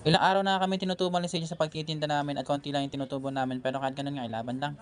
Ilang araw na kami tinutubo ni Celia sa pagtitinda namin at konti lang yung tinutubo namin pero kahit ganun nga, ilaban lang.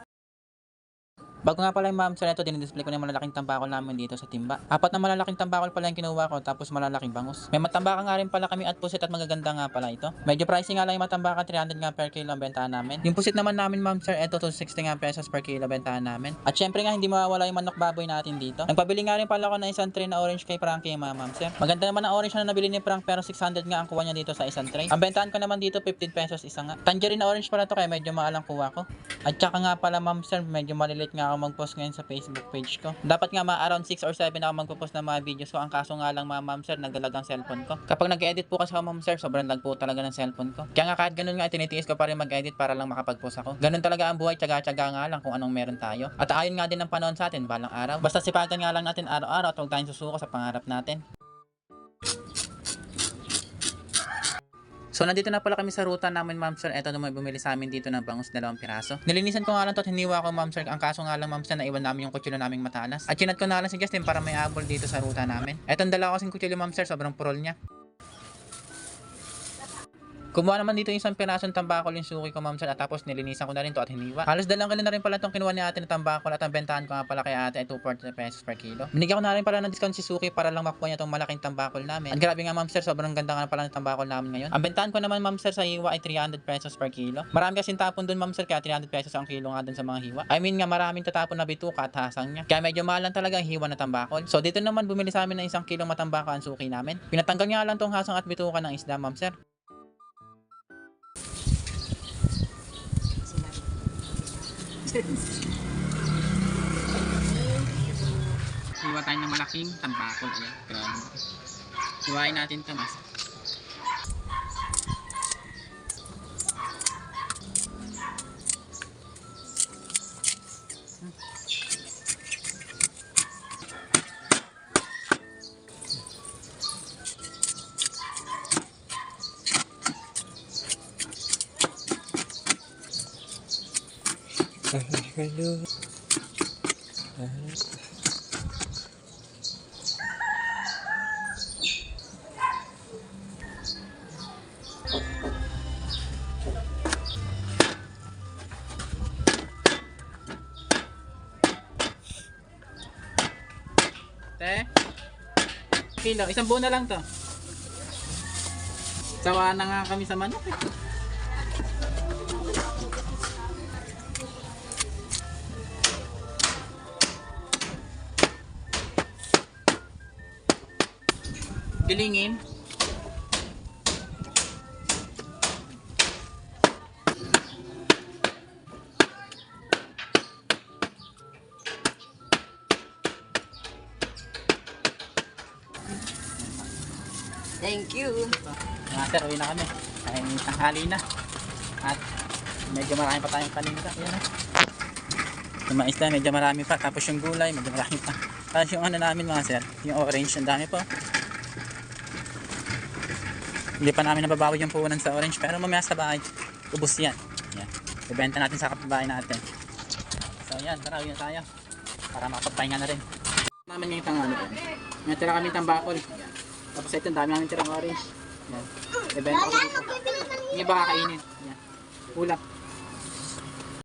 Bago nga pala yung ma'am sir, ito dinidisplay ko na yung malalaking tambakol namin dito sa timba. Apat na malalaking tambakol pala yung kinuha ko tapos malalaking bangus. May matambaka nga rin pala kami at pusit at magaganda nga pala ito. Medyo pricey nga lang yung matambaka, 300 nga per kilo ang bentahan namin. Yung pusit naman namin ma'am sir, ito to 60 nga pesos per kilo bentahan namin. At syempre nga hindi mawawala yung manok baboy natin dito. Nagpabili nga rin pala ako ng isang tray na orange kay Frankie mga ma'am sir. Maganda naman ang orange na nabili ni Frank pero 600 nga ang kuha niya dito sa isang tray. Ang bentahan ko naman dito 15 pesos isa nga. Tangerine orange pala to kaya medyo mahal ang kuha ko. At saka nga pala ma'am sir, medyo malilit nga ako mag-post ngayon sa Facebook page ko. Dapat nga mga around 6 or 7 ako magpo-post ng mga videos ko. Ang kaso nga lang mga ma'am sir, nagdalag ang cellphone ko. Kapag nag-edit po kasi ako ma'am sir, sobrang lag po talaga ng cellphone ko. Kaya nga kahit ganun nga, tinitiis ko pa rin mag-edit para lang makapag-post ako. Ganun talaga ang buhay, tsaga-tsaga nga lang kung anong meron tayo. At ayon nga din ang panahon sa atin, balang araw. Basta sipagan nga lang natin araw-araw at huwag tayong susuko sa pangarap natin. So nandito na pala kami sa ruta namin ma'am sir. Eto naman bumili sa amin dito ng bangus dalawang piraso. Nilinisan ko nga lang to at hiniwa ko ma'am sir. Ang kaso nga lang ma'am sir naiwan namin yung kutsilyo naming matalas. At chinat ko na lang si Justin para may abol dito sa ruta namin. Etong dalawa kasing kutsilyo ma'am sir. Sobrang purol niya. Kumuha naman dito yung isang pirasong tambakol yung suki ko ma'am sir at tapos nilinisan ko na rin to at hiniwa. Halos dalang kilo na rin pala itong kinuha ni ate na tambakol at ang bentahan ko nga pala kay ate ay 240 pesos per kilo. Binigyan ko na rin pala ng discount si suki para lang makuha niya itong malaking tambakol namin. At grabe nga ma'am sir, sobrang ganda nga pala ng tambakol namin ngayon. Ang bentahan ko naman ma'am sir sa hiwa ay 300 pesos per kilo. Marami kasing tapon dun ma'am sir kaya 300 pesos ang kilo nga dun sa mga hiwa. I mean nga maraming tatapon na bituka at hasang niya. Kaya medyo mahal talaga ang hiwa na tambakol. So dito naman bumili sa amin ng isang kilong matambaka ang suki namin. Pinatanggal nga lang tong hasang at bituka ng isda ma'am sir. Iwa tayo ng malaking tambakol. Ayan. Iwain natin ito mas. Te? Kilo, isang buo na lang to. Sawa na nga kami sa manok eh. Bilingin. Thank you. Mga sir, uwi na kami. Kaya tanghali na. At medyo marami pa tayong paninda. Yan na. Yung mga isda, medyo marami pa. Tapos yung gulay, medyo marami pa. Tapos yung ano namin mga sir, yung orange, ang dami po. Hindi pa namin nababawi yung puhunan sa orange. Pero mamaya sa bahay, ubos yan. Yan. Ibenta natin sa kapitbahay natin. So yan, tara, uwi na tayo. Para makapagpahinga na rin. Namin ngayong tanghali. May tira kami tambakol. Yan. Tapos ito, dami namin tirang orange. Yan. Ibenta ko. Yung iba kakainin. Yan. Ulap.